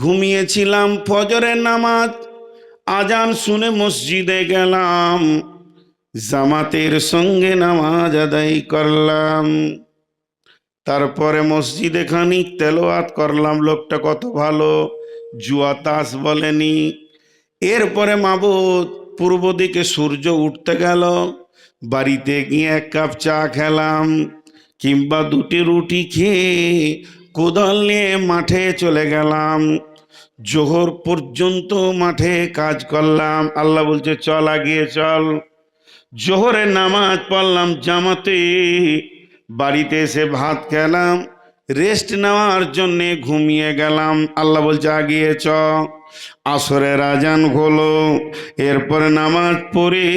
ঘুমিয়েছিলাম ফজরের নামাজ। আজান শুনে মসজিদে গেলাম। জামাতের সঙ্গে নামাজ আদায় করলাম। তারপরে মসজিদে খানিক তেলোয়াত করলাম। লোকটা কত ভালো, জুয়া তাস বলেনি। এরপরে মাবুদ পূর্ব দিকে সূর্য উঠতে গেল। বাড়িতে গিয়ে এক কাপ চা খেলাম কিংবা দুটি রুটি খেয়ে কোদাল নিয়ে মাঠে চলে গেলাম। জোহর পর্যন্ত মাঠে কাজ করলাম। আল্লাহ বলছে, চল আগিয়ে চল। জোহরে নামাজ পড়লাম জামাতে। বাড়িতে এসে ভাত খেলাম। রেস্ট নেওয়ার জন্যে ঘুমিয়ে গেলাম। আল্লাহ বলছে, আগিয়ে চ। আসরের আজান হলো। এরপরে নামাজ পড়ে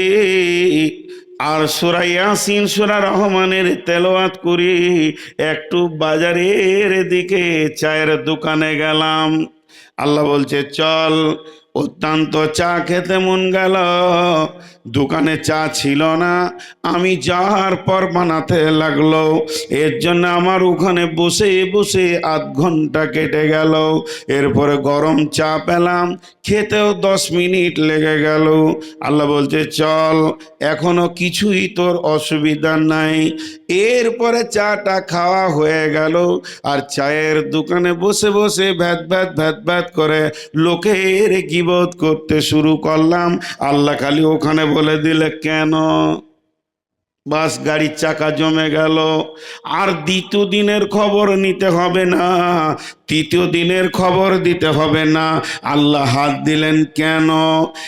আর সুরা ইয়াসিন, সুরা রহমানের তেলাওয়াত করি একটু বাজারের দিকে চায়ের দোকানে গেলাম। আল্লাহ বলছে চল অত্যন্ত চা খেতে মন গেল। দোকানে চা ছিল না। আমি যাওয়ার পর বানাতে লাগল, এর জন্য আমার ওখানে বসে বসে আধ ঘণ্টা কেটে গেল। এরপরে গরম চা পেলাম, খেতেও দশ মিনিট লেগে গেল। আল্লাহ বলছে, চল, এখনও কিছুই তোর অসুবিধা নাই। এরপরে চাটা খাওয়া হয়ে গেল, আর চায়ের দোকানে বসে বসে ভ্যাত ভ্যাত ভ্যাত ভ্যাত করে লোকের গিবত করতে শুরু করলাম। আল্লাহ খালি ওখানে বলে দিলে কেন? বাস গাড়ির চাকা জমে গেল। আর দ্বিতীয় দিনের খবর নিতে হবে না। তৃতীয় দিনের খবর দিতে হবে না। আল্লাহ হাত দিলেন কেন?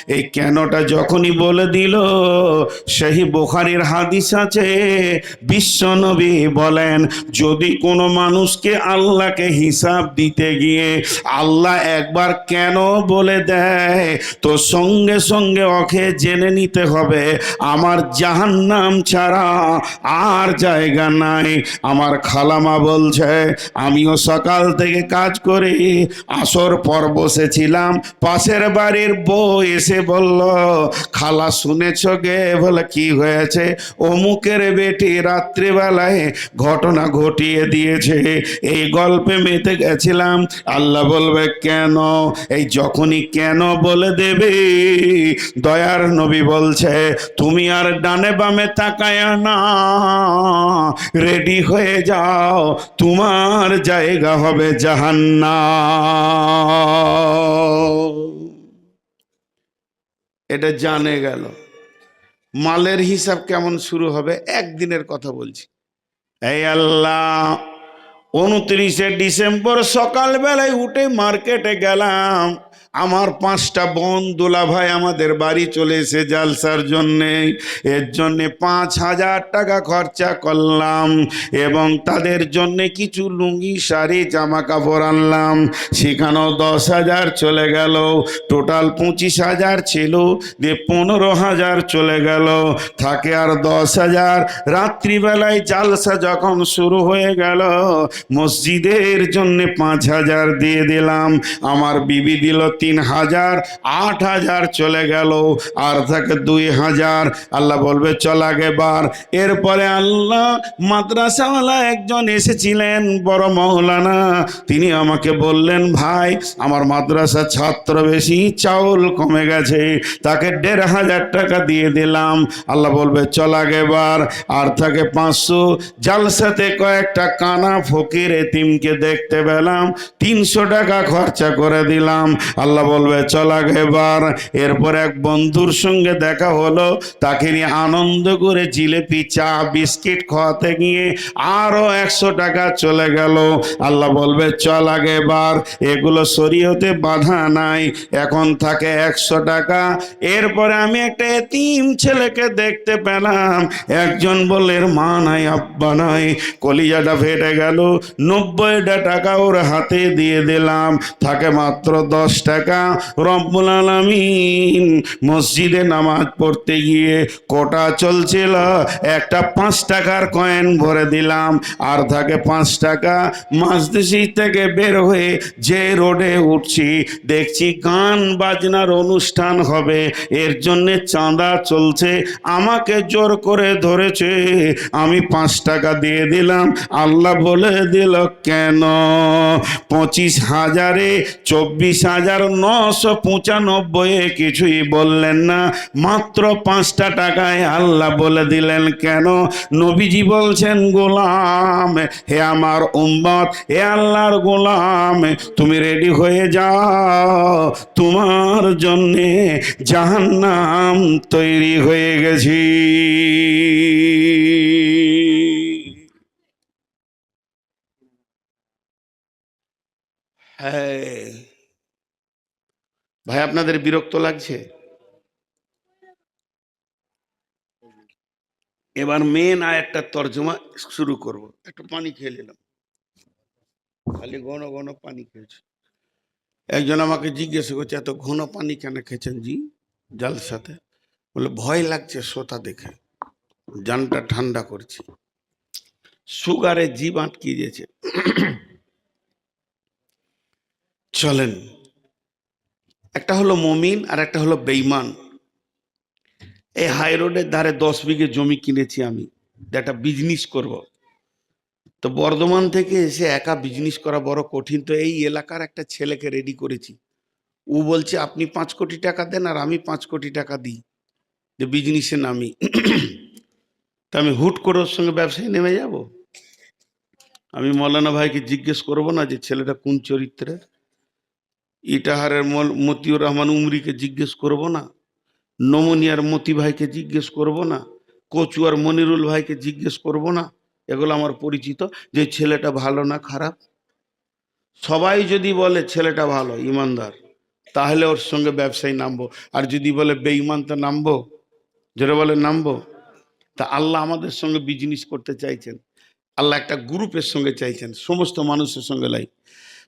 এই কেনটা যখনই বলে দিল, সেই বোখারির হাদিস আছে। বিশ্বনবী বলেন, যদি কোনো মানুষকে আল্লাহকে হিসাব দিতে গিয়ে আল্লাহ একবার কেন বলে দেয়, তো সঙ্গে সঙ্গে ওকে জেনে নিতে হবে, আমার জাহান্নাম ছাড়া আর জায়গা নাই। আমার খালামা বলছে, আমিও সকাল থেকে কাজ করে, আসর পর বসেছিলাম পাশের বাড়ির বউ এসে বলল, খালা শুনেছ গে? বলে, কি হয়েছে? অমুকের বেটি রাত্রিবেলায় ঘটনা ঘটিয়ে দিয়েছে। এই গল্পে মেতে গেছিলাম। আল্লাহ বলবে, কেন? এই যখনই কেন বলে দেবে, দয়ার নবী বলছে, তুমি আর ডানে বামে তাকায় না রেডি হয়ে যাও, তোমার জায়গা হবে জাহান্না এটা জানে গেল। মালের হিসাব কেমন শুরু হবে? একদিনের কথা বলছি। এই আল্লাহ, উনত্রিশে ডিসেম্বর সকালবেলায় উঠে মার্কেটে গেলাম। আমার পাঁচটা বোন দোলা ভাই আমাদের বাড়ি চলে এসে জালসার জন্যে, এর জন্যে পাঁচ হাজার টাকা খরচা করলাম এবং তাদের জন্যে কিছু লুঙ্গি, শাড়ি জামা কাপড় আনলাম। সেখানেও দশ হাজার চলে গেল, টোটাল পঁচিশ হাজার ছিল, দিয়ে পনেরো হাজার চলে গেল। থাকে আর দশ হাজার। রাত্রিবেলায় জালসা যখন শুরু হয়ে গেল, মসজিদের জন্য পাঁচ হাজার দিয়ে দিলাম। আমার বিবি দিল তিন হাজার আট হাজার চলে গেল, আর থাকে দুই হাজার আল্লাহ বলবে, চল আগেবার এরপরে আল্লাহ মাদ্রাসাওয়ালা একজন এসেছিলেন, বড় মৌলানা। তিনি আমাকে বললেন, ভাই, আমার মাদ্রাসা ছাত্র বেশি, চাউল কমে গেছে, তাকে দেড় হাজার টাকা দিয়ে দিলাম। আল্লাহ বলবে, চল আগেবার আর থাকে পাঁচশো, জালসাতে কয়েকটা কানা ফকির এতিমকে দেখতে পেলাম, তিনশো টাকা খরচা করে দিলাম। আল্লাহ বলবে, চল আগেবার এরপর এক বন্ধুর সঙ্গে দেখা হলো, তাকে নিয়ে আনন্দ করে জিলেপি, চা, বিস্কিট খাওয়াতে গিয়ে আরও একশো টাকা চলে গেল। আল্লাহ বলবে, চল আগেবার এগুলো শরীয়তে বাধা নাই, এখন থাকে একশো টাকা। এরপরে আমি একটা এতিম ছেলেকে দেখতে পেলাম। একজন এর মা নাই, আব্বা নাই। কলিজাটা ফেটে গেল, নব্বইটা টাকা ওর হাতে দিয়ে দিলাম। থাকে মাত্র দশ টাকা। রব্বুল আলমিন। মসজিদে নামাজ পড়তে গিয়ে কোটা চলছিল? একটা পাঁচ টাকার কয়েন ভরে দিলাম। আর থাকে পাঁচ টাকা। মাসদেশি থেকে বের হয়ে যে রোডে উঠছি, দেখছি গান বাজনার অনুষ্ঠান হবে। এর জন্যে চাঁদা চলছে, আমাকে জোর করে ধরেছে। আমি পাঁচ টাকা দিয়ে দিলাম। আল্লাহ বলে দিল, কেন? পঁচিশ হাজারে, চব্বিশ হাজার নশো পঁচানব্বই কিছুই বললেন না। মাত্র পাঁচটা টাকায় আল্লাহ বলে দিলেন, কেন? নবীজি বলছেন, গোলাম, হে আমার উম্মত, হে আল্লাহর গোলাম, তুমি রেডি হয়ে যাও। তোমার জন্যে জাহান্নাম তৈরি হয়ে গেছি। হ্যাঁ। ভাই, আপনাদের বিরক্ত লাগছে? এবার মেন আয়াতটা তর্জমা শুরু করব। একটু পানি খেয়ে নিলাম। খালি ঘন ঘন পানি খেয়েছি। একজন আমাকে জিজ্ঞেস করছে, এত ঘন পানি কেন খেয়েছেন জি? জাল সাথে বলে, ভয় লাগছে শ্রোতা দেখে। জানটা ঠান্ডা করছি। সুগারে জীব আটকে গেছে চলেন একটা হলো মমিন আর একটা হলো বেইমান এই হাই রোডের ধারে দশ বিঘে জমি কিনেছি আমি একটা বিজনেস করব। তো বর্ধমান থেকে এসে একা বিজনেস করা বড় কঠিন। তো এই এলাকার একটা ছেলেকে রেডি করেছি। ও বলছে, আপনি পাঁচ কোটি টাকা দেন আর আমি পাঁচ কোটি টাকা দিই, যে বিজনেসে নামি। তা আমি হুট করে ওর সঙ্গে ব্যবসায় নেমে যাব? আমি মৌলানা ভাইকে জিজ্ঞেস করব না যে ছেলেটা কোন চরিত্রের ইটাহারের মতিউর রহমান উমরিকে জিজ্ঞেস করব না, নমনিয়ার মতি ভাইকে জিজ্ঞেস করব না, কচুয়ার মনিরুল ভাইকে জিজ্ঞেস করব না, এগুলো আমার পরিচিত, যে ছেলেটা ভালো না খারাপ। সবাই যদি বলে ছেলেটা ভালো, ইমানদার, তাহলে ওর সঙ্গে ব্যবসায়ী নামবো। আর যদি বলে বেঈমান, তো নামবো? যেটা বলে নামবো? তা আল্লাহ আমাদের সঙ্গে বিজনেস করতে চাইছেন। আল্লাহ একটা গ্রুপের সঙ্গে চাইছেন, সমস্ত মানুষের সঙ্গে লাই।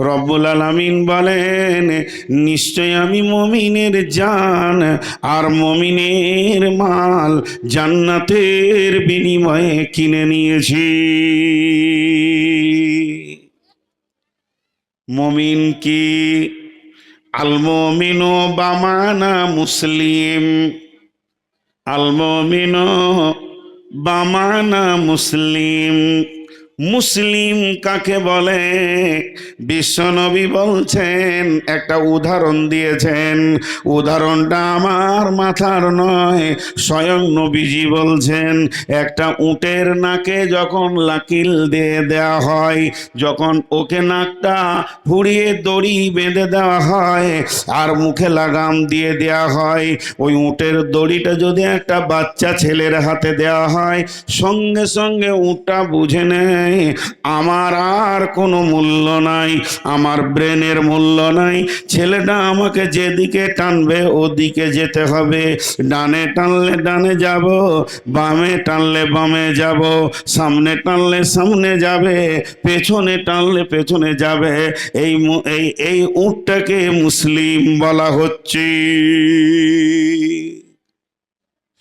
রব্বুল আলামিন বলেন, নিশ্চয় আমি মমিনের জান আর মমিনের মাল জান্নাতের বিনিময়ে কিনে নিয়েছি। মমিন কি? আল মমিনো বামানা মুসলিম। আল মমিনো বামানা মুসলিম। মুসলিম কাকে বলে? বিশ্বনবী বলছেন, একটা উদাহরণ দিয়েছেন। উদাহরণটা আমার মাথার নয়, স্বয়ং নবীজি বলছেন, একটা উটের নাকে যখন লাকিল দিয়ে দেওয়া হয়, যখন ওকে নাকটা ফুড়িয়ে দড়ি বেঁধে দেওয়া হয় আর মুখে লাগাম দিয়ে দেওয়া হয়, ওই উটের দড়িটা যদি একটা বাচ্চা ছেলের হাতে দেওয়া হয়, সঙ্গে সঙ্গে উটটা বুঝে নেয়। আমার আর কোনো মূল্য নাই, আমার ব্রেনের মূল্য নাই। ছেলেটা আমাকে যেদিকে টানবে ওদিকে যেতে হবে। ডানে টানলে ডানে যাব, বামে টানলে বামে যাব, সামনে টানলে সামনে যাবে, পেছনে টানলে পেছনে যাবে। এই এই এই উটটাকে মুসলিম বলা হচ্ছে।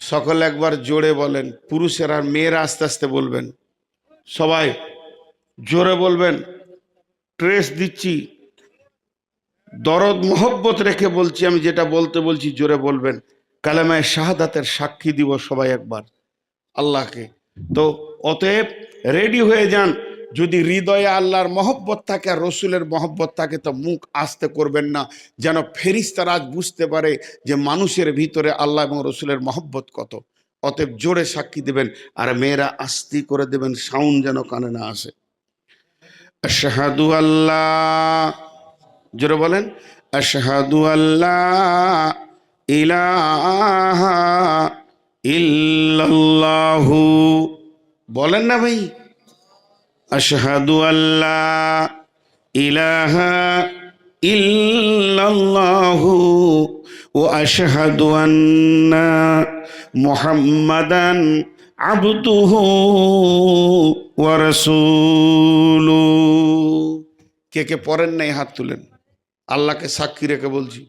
সকল একবার জোরে বলেন, পুরুষেরা আর মেয়েরা আস্তে আস্তে বলবেন। সবাই জোরে বলবেন, ট্রেস দিচ্ছি, দরদ, মোহব্বত রেখে বলছি, আমি যেটা বলতে বলছি, জোরে বলবেন। কালেমায় শাহাদাতের সাক্ষী দিব সবাই একবার, আল্লাহকে। তো অতএব রেডি হয়ে যান, যদি হৃদয়ে আল্লাহর মহব্বত থাকে আর রসুলের মহব্বত থাকে, তো মুখ আসতে করবেন না, যেন ফেরিস্তারা আজ বুঝতে পারে যে মানুষের ভিতরে আল্লাহ এবং রসুলের মহব্বত কত। অতএব জোরে সাক্ষী দেবেন আর মেয়েরা আস্তি করে দেবেন, সাউন্ড যেন কানে না আসে। আশহাদু আল্লাহ জোরে বলেন, আশহাদু আল্লাহ ইলাহা ইল্লাল্লাহু। বলেন না ভাই, আশহাদু আল্লাহ ইলাহা ইল্লাল্লাহু ও আশহাদু আন্না মুহাম্মাদান রাসূলুহু কে কে পড়েন নাই হাত তুলেন? আল্লাহকে সাক্ষী রেখে বলছি,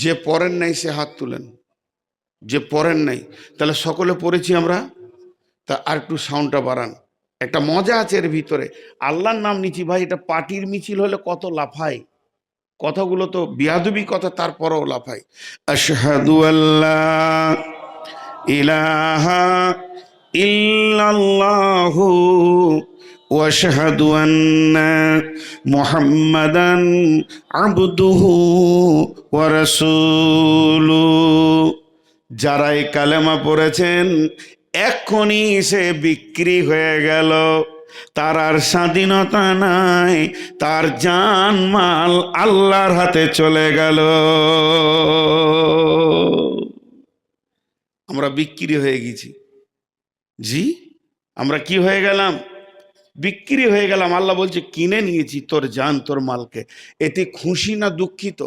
যে পড়েন নাই সে হাত তুলেন। যে পড়েন নাই, তাহলে সকলে পড়েছি আমরা? তা আর একটু সাউন্ডটা বাড়ান। একটা মজা আছে এর ভিতরে। আল্লাহর নাম নিচ্ছি ভাই, এটা পার্টির মিছিল হলে কত লাফায় কথাগুলো তো বিয়াদবি কথা, তারপরেও লাফায় আশহাদু আল্লাহ ইলাহা ইল্লাল্লাহু واشهد ان محمدا عبده ورسوله যারা এই কালেমা পড়েছেন এক্ষুনি সে বিক্রি হয়ে গেল তার আর স্বাধীনতা নাই তার জান মাল আল্লাহর হাতে চলে গেল আমরা বিক্রি হয়ে গেছি। জি, আমরা কি হয়ে গেলাম? বিক্রি হয়ে গেলাম। আল্লাহ বলছে, কিনে নিয়েছি তোর জান, তোর মালকে। এতে খুশি না দুঃখিত?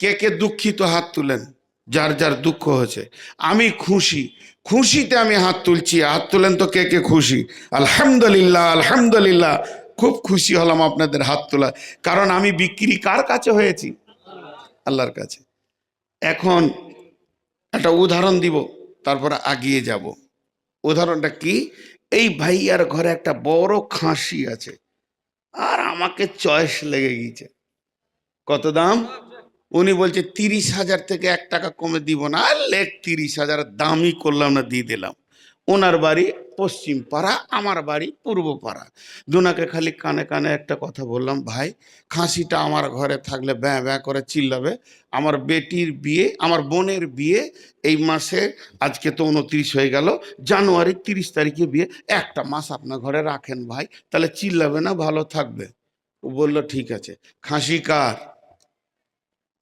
কে কে দুঃখিত হাত তুলেন? যার যার দুঃখ হয়েছে। আমি খুশি। খুশিতে আমি হাত তুলছি। হাত তুলেন তো কে কে খুশি? আলহামদুলিল্লাহ আলহামদুলিল্লাহ। খুব খুশি হলাম আপনাদের হাত তোলা। কারণ আমি বিক্রি কার কাছে হয়েছি? আল্লাহর কাছে। এখন একটা উদাহরণ দিব, তারপরে আগিয়ে যাব। উদাহরণটা কি? এই ভাইয়ার ঘরে একটা বড় খাসি আছে, আর আমাকে চয়েস লেগে গিয়েছে। কত দাম? উনি বলছে, তিরিশ হাজার থেকে এক টাকা কমে দিব না, আর লেখ তিরিশ হাজার, দামই করলাম না, দিয়ে দিলাম। ওনার বাড়ি পশ্চিম পাড়া, আমার বাড়ি পূর্ব পাড়া। দুনাকে খালি কানে কানে একটা কথা বললাম, ভাই, খাসিটা আমার ঘরে থাকলে ব্যাঁ ব্যাঁ করে চিল্লাবে। আমার বেটির বিয়ে, আমার বোনের বিয়ে এই মাসে, আজকে তো উনত্রিশ হয়ে গেল জানুয়ারির তিরিশ তারিখে বিয়ে। একটা মাস আপনার ঘরে রাখেন ভাই, তাহলে চিল্লাবে না, ভালো থাকবে। ও বলল, ঠিক আছে। খাসি কার?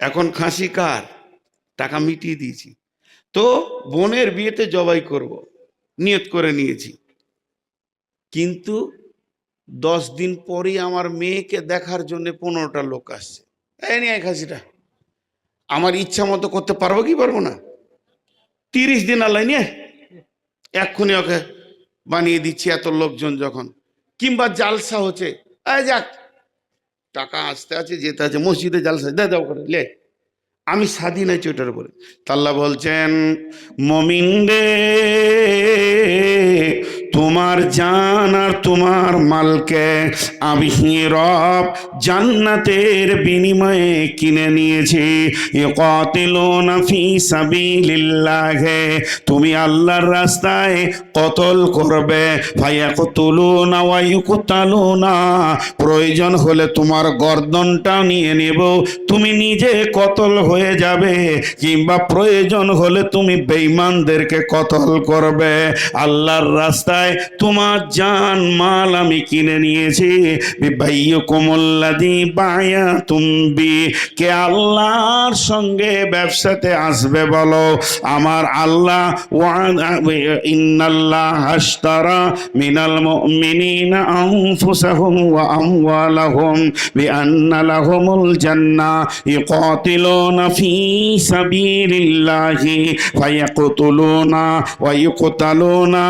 এখন খাসি কার? টাকা মিটিয়ে দিয়েছি। তো বোনের বিয়েতে জবাই করব। নিয়ত করে নিয়েছি। কিন্তু দশ দিন পরই আমার মেয়েকে দেখার জন্য পনেরোটা লোক আসছে। এই নিয়ে খাসিটা আমার ইচ্ছা মতো করতে পারব কি পারব না? তিরিশ দিন আল্লাহ নিয়ে এক্ষুনি ওকে বানিয়ে দিচ্ছি এত লোকজন যখন। কিংবা জালসা হচ্ছে। যাক, টাকা আসতে আছে, যেতে আছে, মসজিদে জালসা, দে, দাও করে, লে। আমি স্বাধীন আছি ওটার উপরে। তাল্লা বলছেন মমিন রে তোমার জান আর তোমার মালকে আমি রব জান্নাতের বিনিময়ে কিনে নিয়েছি। সাবিলিল্লাহে, তুমি আল্লাহর রাস্তায় কতল করবে? ইউকতালুনা, প্রয়োজন হলে তোমার গর্দনটা নিয়ে নেব। তুমি নিজে কতল হয়ে যাবে কিংবা প্রয়োজন হলে তুমি বেঈমানদেরকে কতল করবে? আল্লাহর রাস্তায় তোমার জান মাল আমি কিনে নিয়েছি। বিবাইয়ুকুমুল্লাযী বায়া তুমবি কে আল্লাহর সঙ্গে ব্যবসাতে আসবে বলো, আমার আল্লাহ ইন্নাল্লাহ হাশতারা মিনাল মুমিনিনা আনফুসাহুম ওয়া আমওয়ালাহুম বিআন্না লাহুমুল জান্নাহ ইকাতিলুনা ফি সাবিলিল্লাহি ফায়াকতুলুনা ওয়া ইউকতালুনা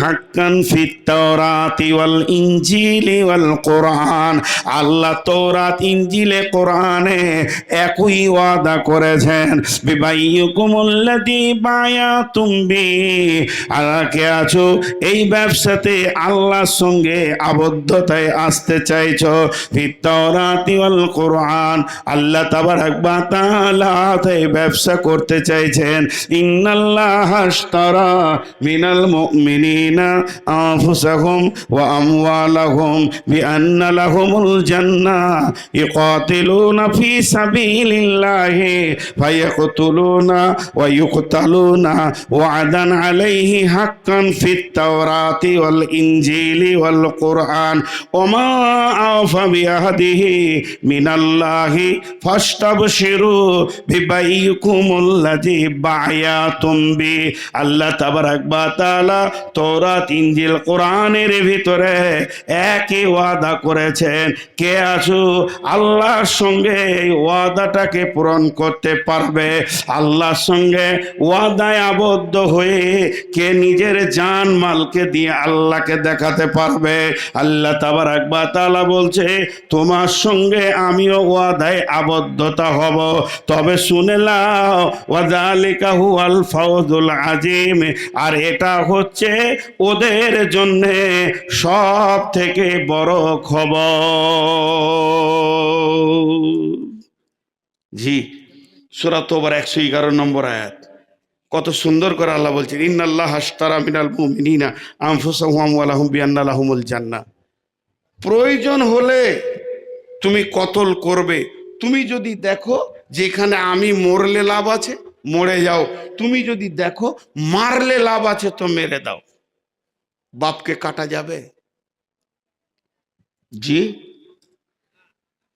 হাক্কান ফিত তাওরাতি ওয়াল ইনজিলি ওয়াল কোরআন আল্লাহ এই ব্যবসাতে আল্লাহর সঙ্গে আবদ্ধতায় আসতে চাইছো। ফিত তাওরাতি ওয়াল কোরআন। আল্লাহ তাবারাক ব্যবসা করতে চাইছেন। ইন্নাল্লাহ আশতারা মুমিনিনা আনফুসাহুম ওয়া আমওয়ালাহুম বিআন্না লাহুমুল জান্নাহ ইকাতিলুনা ফি সাবিলিল্লাহি ফায়াকতুলুনা ওয়া ইউকতালুনা ওয়াদান আলাইহি হাক্কান ফিত তাওরাতি ওয়াল ইনজিলি ওয়াল কুরআন ওমা আওফা বিআহদিহি মিনাল্লাহি ফাস্তাবশিরু বিবাইয়ুকুমুল্লাযী বায়াতুম বি আল্লাহ তাআলা তৌরাত ইনজিল কোরআনের ভিতরে একই ওয়াদা করেছেন। কে আছো? আল্লাহর সঙ্গে ওয়াদাটাকে পূরণ করতে পারবে। আল্লাহর সঙ্গে ওয়াদায় আবদ্ধ হয়ে কে নিজের জান মালকে দিয়ে আল্লাহকে দেখাতে পারবে। আল্লাহ তাবার একবার তালা বলছে, তোমার সঙ্গে আমিও ওয়াদায় আবদ্ধতা হব। তবে শুনে লাও ওয়াদালিকা হুয়াল ফাউজুল আজিম। আর এটা হচ্ছে ওদের জন্যে সব থেকে বড় খবর। জি, সুরা তোবার একশো এগারো নম্বর আয়াত। কত সুন্দর করে আল্লাহ বলছেন, ইন্নাল্লাহ হাস্তারা মিনাল মুমিনিনা আনফুসাহুম ওয়ালাহুম বিআন্নালাহুমুল জান্নাহ। প্রয়োজন হলে তুমি কতল করবে? তুমি যদি দেখো যেখানে আমি মরলে লাভ আছে মরে যাও। তুমি যদি দেখো, মারলে লাভ আছে তো মেরে দাও। বাপকে কাটা যাবে? জি?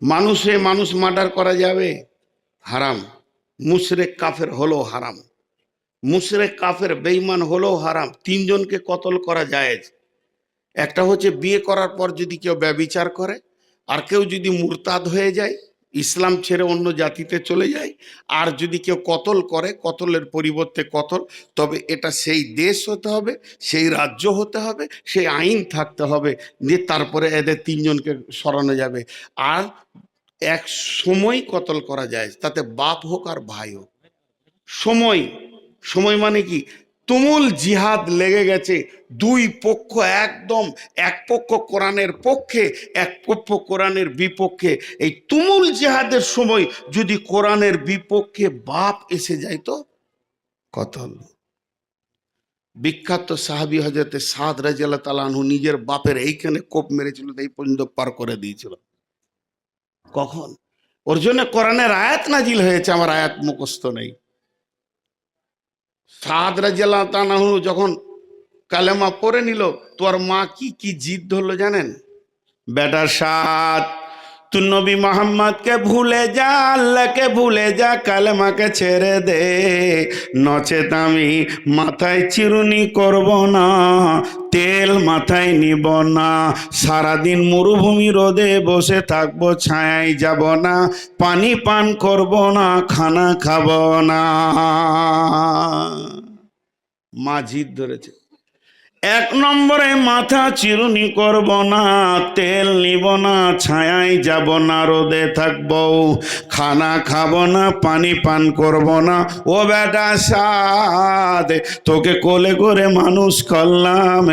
মানুষে মানুষ মার্ডার করা যাবে? হারাম। মুশরেক কাফের হলো হারাম। মুশরেক কাফের বেইমান হলো হারাম। তিনজনকে কতল করা যায় একটা হচ্ছে বিয়ে করার পর যদি কেউ ব্যবিচার করে, আর কেউ যদি মুরতাদ হয়ে যায় ইসলাম ছেড়ে অন্য জাতিতে চলে যায়। আর যদি কেউ কতল করে, কতলের পরিবর্তে কতল, তবে এটা সেই দেশ হতে হবে, সেই রাজ্য হতে হবে, সেই আইন থাকতে হবে, যে তারপরে এদের তিনজনকে সরানো যাবে। আর এক সময় কতল করা যায়, তাতে বাপ হোক আর ভাই হোক। সময় সময় মানে কি? তুমুল জিহাদ লেগে গেছে। দুই পক্ষ একদম, এক পক্ষ কোরআনের পক্ষে, এক পক্ষ কোরআনের বিপক্ষে। এই তুমুল জিহাদের সময় যদি কোরআনের বিপক্ষে বাপ এসে যায় তো কতল বিখ্যাত সাহাবি হজরতে সাদ রাজিয়াল্লাহ তালানহু নিজের বাপের এইখানে কোপ মেরেছিল, এই পর্যন্ত পার করে দিয়েছিল। কখন? ওর জন্য কোরআনের আয়াত নাজিল হয়েছে, আমার আয়াত মুখস্থ নেই। সাদ রাজিয়াল্লাহ তানাহু যখন কালেমা পরে নিল তোর মা কি কি জিদ ধরলো জানেন? বেটার সাদ। তুই নবী মোহাম্মদকে ভুলে যা, আল্লাহকে ভুলে যা, কালেমাকে ছেড়ে দে। নচেত আমি মাথায় চিরুনি করব না, তেল মাথায় নিব না। সারাদিন মরুভূমি রোদে বসে থাকব, ছায়ায় যাব না, পানি পান করব না, খানা খাব না। মা ধরেছে। এক নম্বরে মাথা চিরুনি করব না, তেল নিব না, ছায়ায় যাব না, রোদে থাকব। খানা খাব না, পানি পান করব না। ও বেটা সাদ তোকে কোলে করে মানুষ করলাম,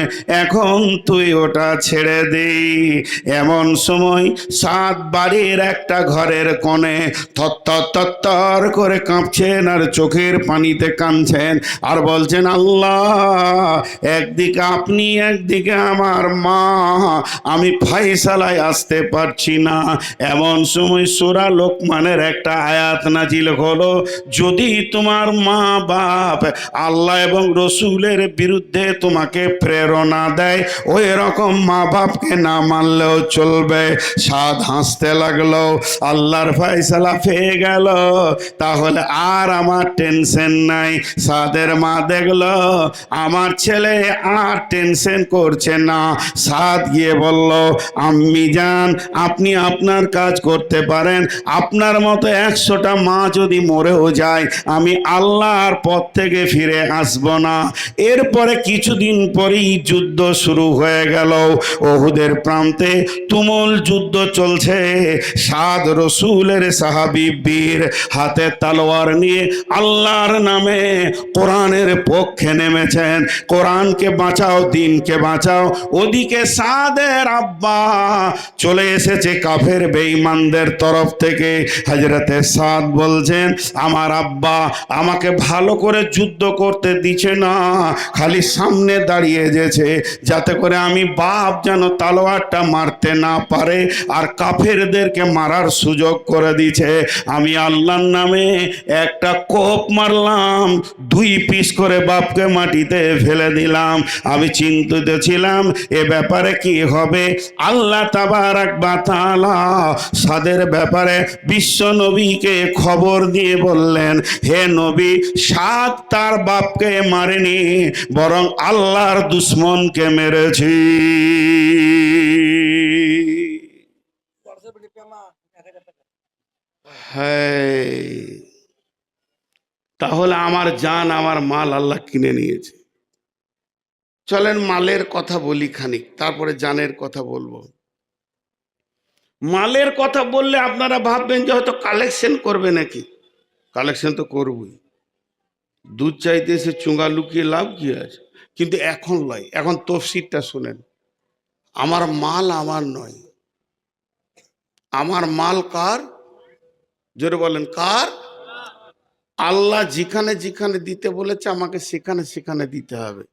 এখন তুই ওটা ছেড়ে দে। এমন সময় সাত বাড়ির একটা ঘরের কোণে থর থর করে কাঁপছেন আর চোখের পানিতে কাঁদছেন আর বলছেন, আল্লাহ, একদিকে আপনি একদিকে আমার মা, আমি ফাইসালায় আসতে পারছি না। এমন সময় সোরা লোকমানের একটা আয়াত নাজিল হলো, যদি তোমার মা বাপ আল্লাহ এবং রসুলের বিরুদ্ধে তোমাকে প্রেরণা দেয়, ওই রকম মা বাপকে না মানলেও চলবে। সাদ হাসতে লাগল, আল্লাহর ফাইসালা পেয়ে গেল। তাহলে আর আমার টেনশন নাই। সাদের মা দেখল, আমার ছেলে আর টেনশন করছে না। সাদ গিয়ে বলল, আম্মি যান আপনি আপনার কাজ করতে পারেন। আপনার মতো একশোটা মা যদি মরেও যায়, আমি আল্লাহর পথ থেকে ফিরে আসব না। এরপরে কিছুদিন পরেই যুদ্ধ শুরু হয়ে গেল। ওহুদের প্রান্তে তুমুল যুদ্ধ চলছে। সাদ রসুলের সাহাবি বীর হাতে তালোয়ার নিয়ে আল্লাহর নামে কোরআনের পক্ষে নেমেছেন। কোরআনকে বাঁচাও, দিনকে বাঁচাও। ওদিকে সাদের আব্বা চলে এসেছে কাফের বেঈমানদের তরফ থেকে। হজরতে সাদ বলছেন, আমার আব্বা আমাকে ভালো করে যুদ্ধ করতে দিচ্ছে না, খালি সামনে দাঁড়িয়ে যেছে যাতে করে আমি বাপ যেন তালোয়ারটা মারতে না পারে আর কাফেরদেরকে মারার সুযোগ করে দিছে। আমি আল্লাহর নামে একটা কোপ মারলাম, দুই পিস করে বাপকে মাটিতে ফেলে দিলাম। আমি চিন্তিত ছিলাম, এ ব্যাপারে কি হবে? আল্লাহ সাদের ব্যাপারে বিশ্ব নবীকে খবর দিয়ে বললেন, হে নবী সাদ তার বাপকে মারেনি, বরং আল্লাহর দুশ্মনকে মেরেছি। তাহলে আমার জান, আমার মাল আল্লাহ কিনে নিয়েছে। চলেন মালের কথা বলি খানিক, তারপরে জানের কথা বলব। মালের কথা বললে আপনারা ভাববেন যে হয়তো কালেকশন করবে নাকি? কালেকশন তো করবই। দুধ চাইতে এসে চুঙ্গা লুকিয়ে লাভ কি আছে কিন্তু এখন নয়, এখন তফসিরটা শোনেন। আমার মাল আমার নয়। আমার মাল কার? জোরে বলেন, কার? আল্লাহ যেখানে যেখানে দিতে বলেছে, আমাকে সেখানে সেখানে দিতে হবে।